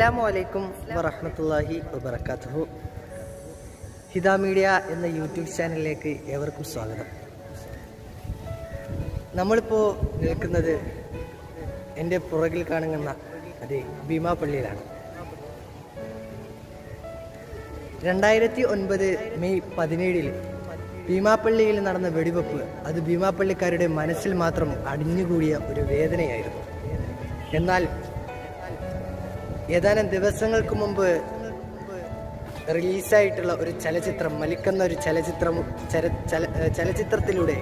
അസ്സാമു അലൈക്കും വറഹമത്തല്ലാഹി വബർക്കാത്തു ഹിദ മീഡിയ എന്ന യൂട്യൂബ് ചാനലിലേക്ക് ഏവർക്കും സ്വാഗതം. നമ്മളിപ്പോൾ നിൽക്കുന്നത് എന്റെ പുറകിൽ കാണുന്ന അതെ ഭീമാപ്പള്ളിയിലാണ് രണ്ടായിരത്തി ഒൻപത് മെയ് പതിനേഴിൽ ഭീമാപ്പള്ളിയിൽ നടന്ന വെടിവെപ്പ് അത് ഭീമാപ്പള്ളിക്കാരുടെ മനസ്സിൽ മാത്രം അടിഞ്ഞുകൂടിയ ഒരു വേദനയായിരുന്നു. എന്നാൽ ഏതാനും ദിവസങ്ങൾക്ക് മുമ്പ് റിലീസായിട്ടുള്ള ഒരു ചലച്ചിത്രം മലിക്കുന്ന ഒരു ചലച്ചിത്രം ചലച്ചിത്രത്തിലൂടെ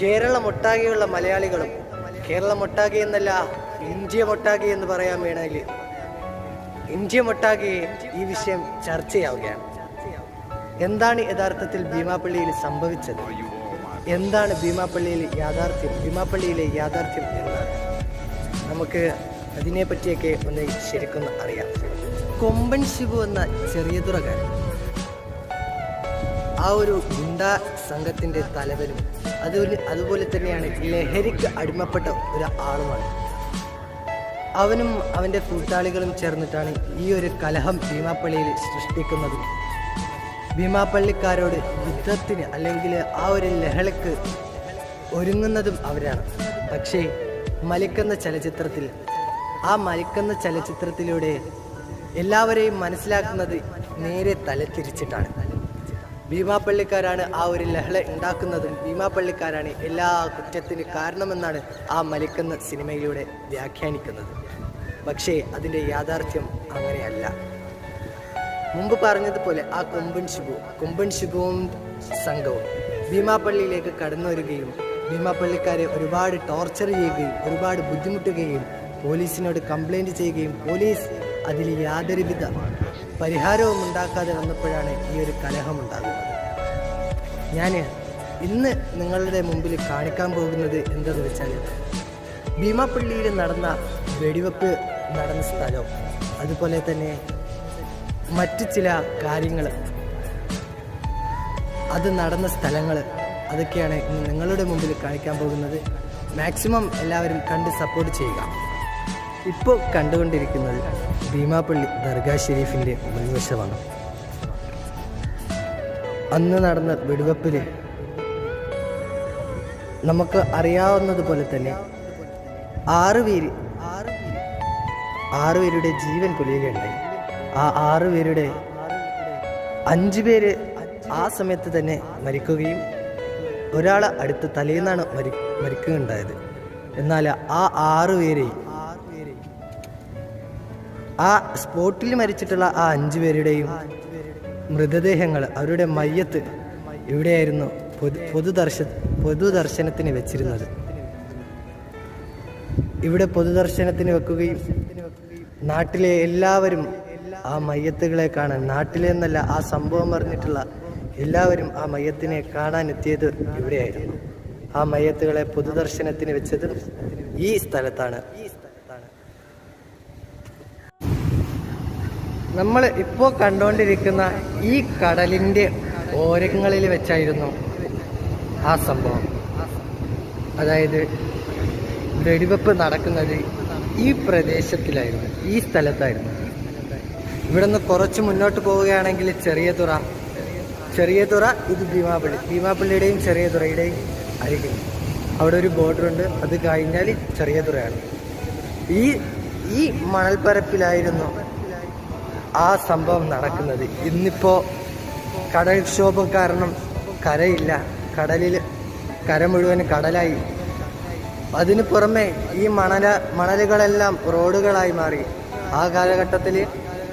കേരളമൊട്ടാകെയുള്ള മലയാളികളും കേരളമൊട്ടാകെ എന്നല്ല ഇന്ത്യമൊട്ടാകെ എന്ന് പറയാൻ വേണമെങ്കിൽ ഇന്ത്യമൊട്ടാകെ ഈ വിഷയം ചർച്ചയാവുകയാണ് എന്താണ് യഥാർത്ഥത്തിൽ ഭീമാപ്പള്ളിയിൽ സംഭവിച്ചത്? എന്താണ് ഭീമാപ്പള്ളിയിൽ യാഥാർത്ഥ്യം? ഭീമാപ്പള്ളിയിലെ യാഥാർത്ഥ്യം എന്താണ്? നമുക്ക് അതിനെ പറ്റിയൊക്കെ ഒന്ന് ശരിക്കും അറിയാം. കൊമ്പൻ ശിവു എന്ന ചെറിയ തുറകാരൻ ആ ഒരു ഗുണ്ടാ സംഘത്തിന്റെ തലവനും അതുപോലെ അതുപോലെ തന്നെയാണ് ലഹരിക്ക് അടിമപ്പെട്ട ഒരു ആളുമാണ്. അവനും അവന്റെ കൂട്ടാളികളും ചേർന്നിട്ടാണ് ഈ ഒരു കലഹം ഭീമാപ്പള്ളിയിൽ സൃഷ്ടിക്കുന്നത്. ഭീമാപ്പള്ളിക്കാരോട് യുദ്ധത്തിന് അല്ലെങ്കിൽ ആ ഒരു ലഹളക്ക് ഒരുങ്ങുന്നതും അവരാണ്. പക്ഷേ മലിക്കുന്ന ചലച്ചിത്രത്തിൽ ആ മലിക്കുന്ന ചലച്ചിത്രത്തിലൂടെ എല്ലാവരെയും മനസ്സിലാക്കുന്നത് നേരെ തലതിരിച്ചിട്ടാണ്. ഭീമാപ്പള്ളിക്കാരാണ് ആ ഒരു ലഹള ഉണ്ടാക്കുന്നതും. ഭീമാപ്പള്ളിക്കാരാണ് എല്ലാ കുറ്റത്തിന് കാരണമെന്നാണ് ആ മലിക്കുന്ന സിനിമയിലൂടെ വ്യാഖ്യാനിക്കുന്നത്. പക്ഷേ അതിന്റെ യാഥാർത്ഥ്യം അങ്ങനെയല്ല. മുമ്പ് പറഞ്ഞതുപോലെ ആ കൊമ്പൻ ശുഭു കൊമ്പൻ ശുഭവും സംഘവും ഭീമാപ്പള്ളിയിലേക്ക് കടന്നു വരികയും ഭീമാപ്പള്ളിക്കാരെ ഒരുപാട് ടോർച്ചർ ചെയ്യുകയും ഒരുപാട് ബുദ്ധിമുട്ടുകയും പോലീസിനോട് കംപ്ലൈന്റ് ചെയ്യുകയും പോലീസ് അതിൽ യാതൊരുവിധ പരിഹാരവും ഉണ്ടാക്കാതെ വന്നപ്പോഴാണ് ഈ ഒരു കലഹം ഉണ്ടാകുന്നത്. ഞാൻ ഇന്ന് നിങ്ങളുടെ മുമ്പിൽ കാണിക്കാൻ പോകുന്നത് എന്തെന്ന് വെച്ചാൽ ഭീമാപ്പള്ളിയിൽ നടന്ന വെടിവെപ്പ് നടന്ന സ്ഥലവും അതുപോലെ തന്നെ മറ്റ് ചില കാര്യങ്ങൾ. അത് നടന്ന സ്ഥലങ്ങൾ. അതൊക്കെയാണ് നിങ്ങളുടെ മുമ്പിൽ കാണിക്കാൻ പോകുന്നത്. മാക്സിമം എല്ലാവരും കണ്ട് സപ്പോർട്ട് ചെയ്യുക. ഇപ്പോൾ കണ്ടുകൊണ്ടിരിക്കുന്നത് ഭീമാപ്പള്ളി ദർഗാ ഷെരീഫിന്റെ മുൻവശമാണ്. അന്ന് നടന്ന വെടിവെപ്പിൽ നമുക്ക് അറിയാവുന്നതുപോലെ തന്നെ ആറ് പേര് ആറ് പേരുടെ ജീവൻ പുലിയുകയുണ്ട് ആ ആറ് പേരുടെ അഞ്ച് പേര് ആ സമയത്ത് തന്നെ മരിക്കുകയും ഒരാൾ അടുത്ത് തലേന്നാണ് മരി മരിക്കുകയുണ്ടായത്. എന്നാൽ ആ ആറ് പേരെയും ആ സ്പോട്ടിൽ മരിച്ചിട്ടുള്ള ആ അഞ്ചു പേരുടെയും മൃതദേഹങ്ങൾ അവരുടെ മയ്യത്ത് ഇവിടെയായിരുന്നു പൊതു പൊതുദർശ പൊതുദർശനത്തിന് വെച്ചിരുന്നത്. ഇവിടെ പൊതുദർശനത്തിന് വെക്കുകയും നാട്ടിലെ എല്ലാവരും ആ മയ്യത്തുകളെ കാണാൻ നാട്ടിലെ എന്നല്ല ആ സംഭവം പറഞ്ഞിട്ടുള്ള എല്ലാവരും ആ മയ്യത്തിനെ കാണാൻ എത്തിയത് ഇവിടെയായിരുന്നു. ആ മയ്യത്തുകളെ പൊതുദർശനത്തിന് വെച്ചത് ഈ സ്ഥലത്താണ്. നമ്മൾ ഇപ്പോൾ കണ്ടുകൊണ്ടിരിക്കുന്ന ഈ കടലിന്റെ ഓരങ്ങളിൽ വെച്ചായിരുന്നു ആ സംഭവം. അതായത് വെടിവെപ്പ് നടക്കുന്നത് ഈ പ്രദേശത്തിലായിരുന്നു ഈ സ്ഥലത്തായിരുന്നു. ഇവിടെ നിന്ന് കുറച്ച് മുന്നോട്ട് പോവുകയാണെങ്കിൽ ചെറിയ തുറ. ചെറിയ തുറ ഇത് ഭീമാപ്പള്ളി ഭീമാപ്പള്ളിയുടെയും ചെറിയ തുറയുടെയും അരികിൽ. അവിടെ ഒരു ബോർഡർ ഉണ്ട് അത് കഴിഞ്ഞാൽ ചെറിയ തുറയാണ്. ഈ ഈ മണൽപ്പരപ്പിലായിരുന്നു ആ സംഭവം നടക്കുന്നത്. ഇന്നിപ്പോ കടൽക്ഷോഭം കാരണം കരയില്ല. കടലിൽ കര മുഴുവൻ കടലായി. അതിനു പുറമെ ഈ മണല മണലുകളെല്ലാം റോഡുകളായി മാറി. ആ കാലഘട്ടത്തിൽ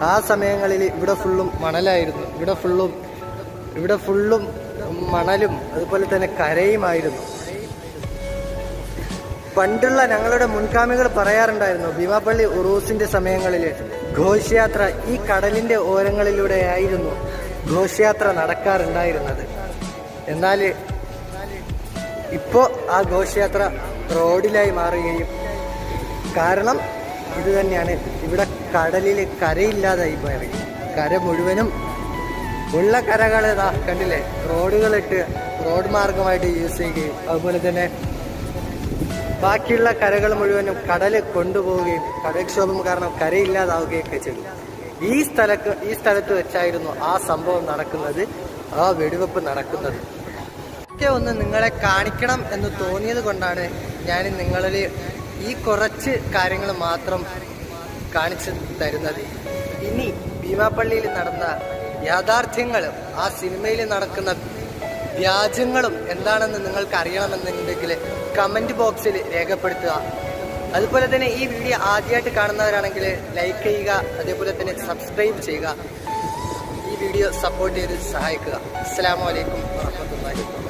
ആ സമയങ്ങളിൽ ഇവിടെ ഫുള്ളും മണലായിരുന്നു. ഇവിടെ ഫുള്ളും ഇവിടെ ഫുള്ളും മണലും അതുപോലെ തന്നെ കരയുമായിരുന്നു. പണ്ടുള്ള ഞങ്ങളുടെ മുൻകാമികൾ പറയാറുണ്ടായിരുന്നു ഭീമാപ്പള്ളി ഉറൂസിന്റെ സമയങ്ങളിൽ ഘോഷയാത്ര ഈ കടലിന്റെ ഓരങ്ങളിലൂടെയായിരുന്നു ഘോഷയാത്ര നടക്കാറുണ്ടായിരുന്നത്. എന്നാൽ ഇപ്പോൾ ആ ഘോഷയാത്ര റോഡിലായി മാറുകയും കാരണം ഇത് തന്നെയാണ്. ഇവിടെ കടലിൽ കരയില്ലാതായി പോയത് കര മുഴുവനും ഉള്ള കരകൾ കണ്ടില്ലേ? റോഡുകളിട്ട് റോഡ് മാർഗമായിട്ട് യൂസ് ചെയ്യുകയും അതുപോലെ തന്നെ ബാക്കിയുള്ള കരകൾ മുഴുവനും കടൽ കൊണ്ടുപോവുകയും കടൽക്ഷോഭം കാരണം കരയില്ലാതാവുകയും ഒക്കെ ചെയ്തു. ഈ സ്ഥലക്ക് ഈ സ്ഥലത്ത് വെച്ചായിരുന്നു ആ സംഭവം നടക്കുന്നത് ആ വെടിവെപ്പ് നടക്കുന്നത്. ഒക്കെ ഒന്ന് നിങ്ങളെ കാണിക്കണം എന്ന് തോന്നിയത് കൊണ്ടാണ് ഞാൻ നിങ്ങളിൽ ഈ കുറച്ച് കാര്യങ്ങൾ മാത്രം കാണിച്ചു തരുന്നത്. ഇനി ഭീമാപ്പള്ളിയിൽ നടന്ന യാഥാർത്ഥ്യങ്ങൾ ആ സിനിമയിൽ നടക്കുന്ന വ്യാജങ്ങളും എന്താണെന്ന് നിങ്ങൾക്ക് അറിയണമെന്നുണ്ടെങ്കിൽ കമന്റ് ബോക്സിൽ രേഖപ്പെടുത്തുക. അതുപോലെ തന്നെ ഈ വീഡിയോ ആദ്യമായിട്ട് കാണുന്നവരാണെങ്കിൽ ലൈക്ക് ചെയ്യുക അതേപോലെ തന്നെ സബ്സ്ക്രൈബ് ചെയ്യുക. ഈ വീഡിയോ സപ്പോർട്ട് ചെയ്ത് സഹായിക്കുക. അസ്സാം വലൈക്കും വാഹമത്തല്ലാഹി